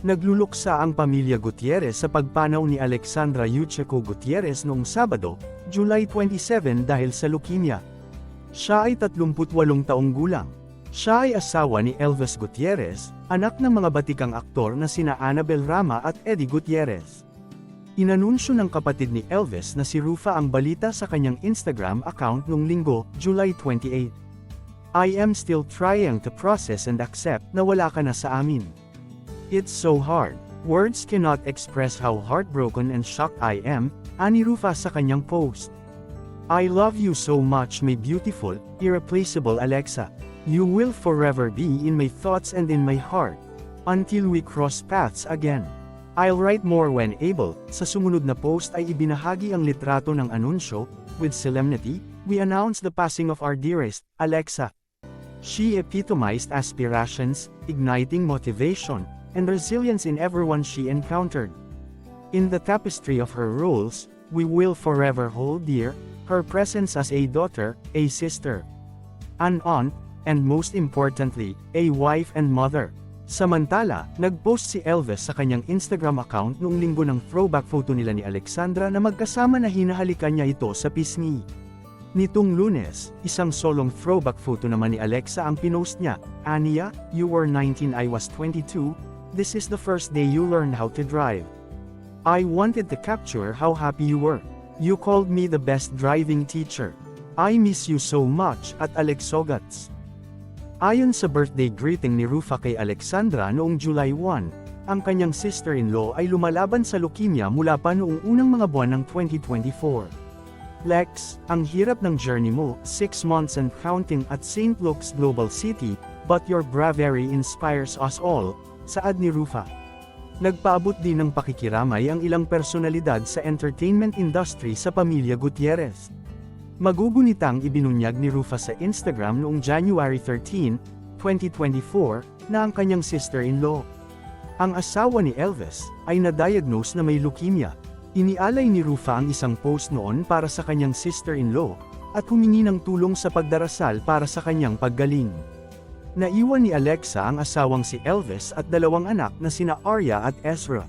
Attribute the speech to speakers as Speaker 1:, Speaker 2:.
Speaker 1: Nagluluksa ang pamilya Gutierrez sa pagpanaw ni Alexandra Yucheco Gutierrez noong Sabado, July 27 dahil sa leukemia. Siya ay 38 taong gulang. Siya ay asawa ni Elvis Gutierrez, anak ng mga batikang aktor na sina Annabel Rama at Eddie Gutierrez. Inanunsyo ng kapatid ni Elvis na si Rufa ang balita sa kanyang Instagram account noong linggo, July 28. I am still trying to process and accept na wala ka na sa amin. It's so hard. Words cannot express how heartbroken and shocked I am, ani Rufa sa kanyang post. I love you so much my beautiful, irreplaceable Alexa. You will forever be in my thoughts and in my heart. Until we cross paths again. I'll write more when able. Sa sumunod na post ay ibinahagi ang litrato ng anunsyo, with solemnity, we announce the passing of our dearest, Alexa. She epitomized aspirations, igniting motivation, and resilience in everyone she encountered. In the tapestry of her roles, we will forever hold dear her presence as a daughter, a sister, an aunt, and most importantly, a wife and mother. Samantala, nag-post si Elvis sa kanyang Instagram account noong linggo ng throwback photo nila ni Alexandra na magkasama na hinahalikan niya ito sa pisngi. Nitong lunes, isang solong throwback photo naman ni Alexa ang pinost niya, Ania, you were 19 I was 22, this is the first day you learned how to drive. I wanted to capture how happy you were. You called me the best driving teacher. I miss you so much at Alex Sogats. Ayon sa birthday greeting ni Rufa kay Alexandra noong July 1, ang kanyang sister-in-law ay lumalaban sa leukemia mula pa noong unang mga buwan ng 2024. Lex, ang hirap ng journey mo, 6 months and counting at St. Luke's Global City, but your bravery inspires us all, saad ni Rufa. Nagpaabot din ng pakikiramay ang ilang personalidad sa entertainment industry sa pamilya Gutierrez. Magugunitang ibinunyag ni Rufa sa Instagram noong January 13, 2024, na ang kanyang sister-in-law. Ang asawa ni Elvis ay na-diagnose na may leukemia. Inialay ni Rufa ang isang post noon para sa kanyang sister-in-law, at humingi ng tulong sa pagdarasal para sa kanyang paggaling. Naiwan ni Alexa ang asawang si Elvis at dalawang anak na sina Arya at Ezra.